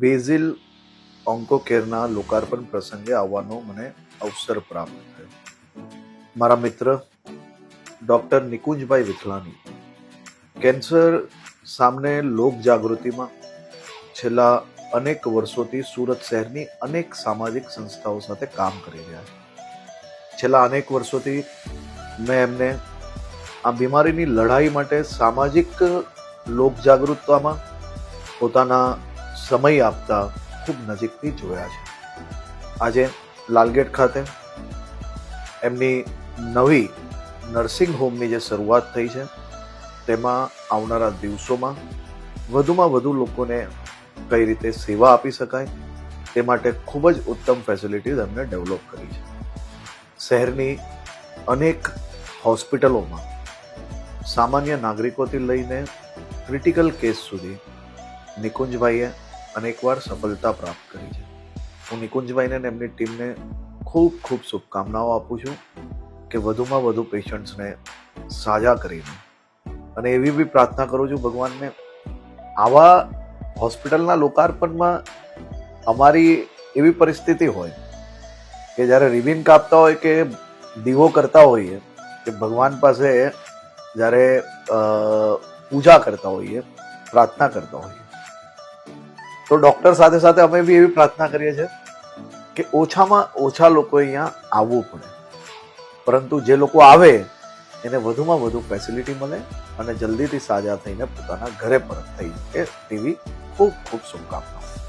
Basil onco કેરના લોકાર્પણ પ્રસંગે આવવાનો મને અવસર પ્રાપ્ત થયો. મારા મિત્ર, ડૉક્ટર નિકુંજભાઈ વિઠલાની કેન્સર સામને લોક જાગૃતિમાં છેલ્લા અનેક વર્ષોથી સુરત શહેરની અનેક સામાજિક સંસ્થાઓ સાથે કામ કરી રહ્યા છે. છેલ્લા અનેક વર્ષોથી મેં એમને આ બીમારીની લડાઈ માટે સામાજિક લોક જાગૃતતામાં પોતાના સમય આપતા ખૂબ નજીકથી જોયા છે. આજે લાલગેટ ખાતે એમની નવી નર્સિંગ હોમની જે શરૂઆત થઈ છે, તેમાં આવનારા દિવસોમાં વધુમાં વધુ લોકોને કઈ રીતે સેવા આપી શકાય, તે માટે ખૂબ જ ઉત્તમ ફેસિલિટીઝ એમને ડેવલપ કરી છે. શહેરની અનેક હોસ્પિટલોમાં સામાન્ય નાગરિકોથી લઈને ક્રિટિકલ કેસ સુધી નિકુંજભાઈએ અનેકવાર સફળતા પ્રાપ્ત કરી છે. હું નિકુંજભાઈને અને એમની ટીમને ખૂબ ખૂબ શુભકામનાઓ આપું છું કે વધુમાં વધુ પેશન્ટ્સને સાજા કરીને અને એવી બી પ્રાર્થના કરું છું ભગવાનને, આવા હોસ્પિટલના લોકાર્પણમાં અમારી એવી પરિસ્થિતિ હોય કે જ્યારે રિબિન કાપતા હોય કે દીવો કરતા હોઈએ, કે ભગવાન પાસે જ્યારે પૂજા કરતા હોઈએ, પ્રાર્થના કરતા હોઈએ તો ડૉક્ટર સાથે સાથે અમે બી એવી પ્રાર્થના કરીએ છીએ કે ઓછામાં ઓછા લોકો અહીંયા આવવું પડે. પરંતુ જે લોકો આવે, એને વધુમાં વધુ ફેસિલિટી મળે અને જલ્દીથી સાજા થઈને પોતાના ઘરે પરત થઈ શકે તેવી ખૂબ ખૂબ શુભકામનાઓ.